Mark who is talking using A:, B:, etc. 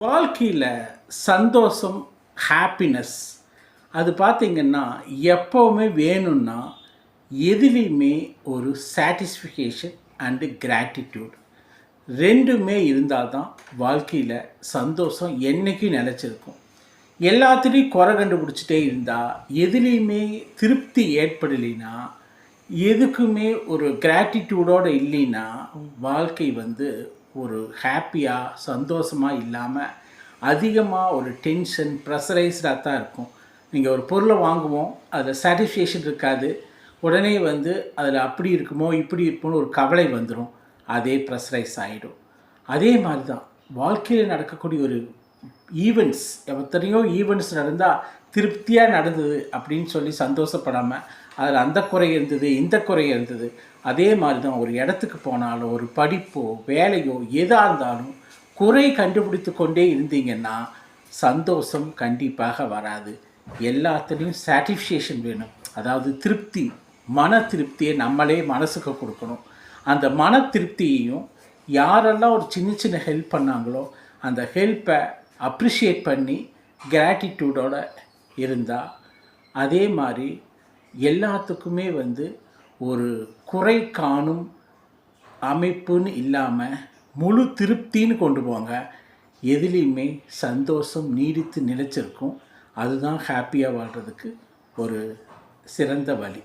A: வாழ்க்கையில் சந்தோஷம் ஹாப்பினஸ் அது பார்த்திங்கன்னா எப்போவுமே வேணும்னா எதுலேயுமே ஒரு சாட்டிஸ்ஃபிகேஷன் அண்டு கிராட்டிடியூட் ரெண்டுமே இருந்தால் தான் வாழ்க்கையில் சந்தோஷம் என்றைக்கும் நிலச்சிருக்கும். எல்லாத்துலேயும் குறை கண்டுபிடிச்சிட்டே இருந்தால் எதுலேயுமே திருப்தி ஏற்படலைன்னா எதுக்குமே ஒரு கிராட்டிடியூடோடு இல்லைன்னா வாழ்க்கை வந்து ஒரு ஹாப்பியாக சந்தோஷமாக இல்லாமல் அதிகமாக ஒரு டென்ஷன் ப்ரெஷரைஸ்டாக தான் இருக்கும். நீங்கள் ஒரு பொருளை வாங்குவோம் அதில் சாட்டிஸ்ஃபேக்ஷன் இருக்காது. உடனே வந்து அதில் அப்படி இருக்குமோ இப்படி இருக்குமோன்னு ஒரு கவலை வந்துடும் அதே ப்ரெஷரைஸ் ஆகிடும் அதே மாதிரி தான் வாழ்க்கையில் நடக்கக்கூடிய ஒரு ஈவெண்ட்ஸ் எத்தனையோ ஈவெண்ட்ஸ் நடந்தால் திருப்தியாக நடந்தது அப்படின்னு சொல்லி சந்தோஷப்படாமல் அதில் அந்த குறை இருந்தது இந்த குறை இருந்தது. அதே மாதிரி தான் ஒரு இடத்துக்கு போனாலும் ஒரு படிப்போ வேலையோ எதாக இருந்தாலும் குறை கண்டுபிடித்து கொண்டே இருந்தீங்கன்னா சந்தோஷம் கண்டிப்பாக வராது. எல்லாத்துலேயும் சாட்டிஸ்ஃபேஷன் வேணும். அதாவது திருப்தி மன திருப்தியை நம்மளே மனசுக்கு கொடுக்கணும். அந்த மன திருப்தியையும் யாரெல்லாம் ஒரு சின்ன சின்ன ஹெல்ப் பண்ணாங்களோ அந்த ஹெல்ப்பை அப்ரிஷியேட் பண்ணி கிராட்டிடியூடோடு இருந்தால் அதே மாதிரி எல்லாத்துக்குமே வந்து ஒரு குறை காணும் அமைப்புன்னு இல்லாமல் முழு திருப்தின்னு கொண்டு போங்க. எதுலேயுமே சந்தோஷம் நீடித்து நிலச்சிருக்கும். அதுதான் ஹாப்பியாக வாழ்கிறதுக்கு ஒரு சிறந்த வழி.